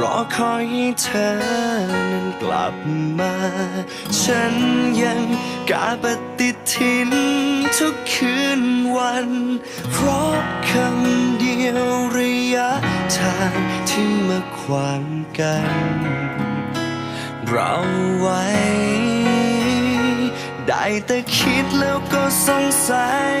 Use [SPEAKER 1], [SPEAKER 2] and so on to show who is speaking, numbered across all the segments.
[SPEAKER 1] รอคอยให้เธอนั้นกลับมา ฉันยังกาปฏิทินทุกคืนวัน เพราะคำเดียวระยะทางที่มาขวางกัน เราไว้ ได้แต่คิดแล้วก็สงสัย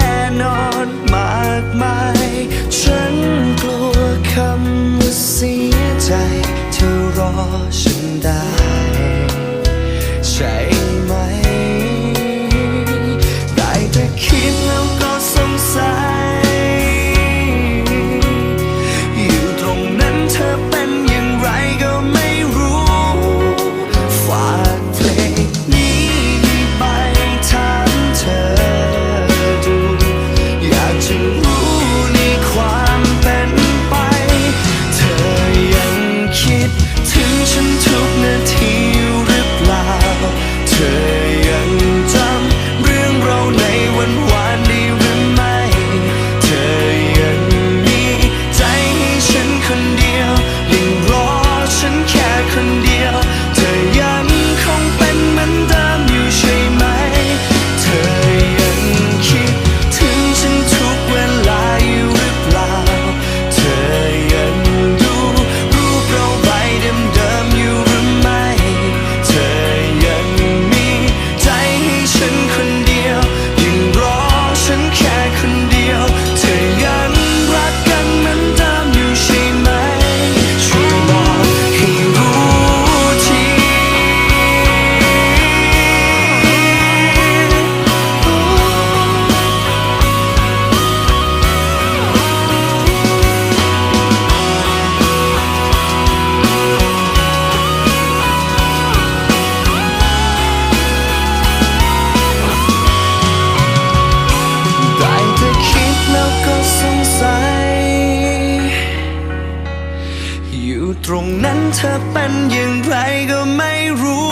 [SPEAKER 1] รงนั้นเธอเป็นอย่างไรก็ไม่รู้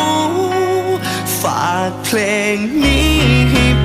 [SPEAKER 1] ฝากเพลงนี้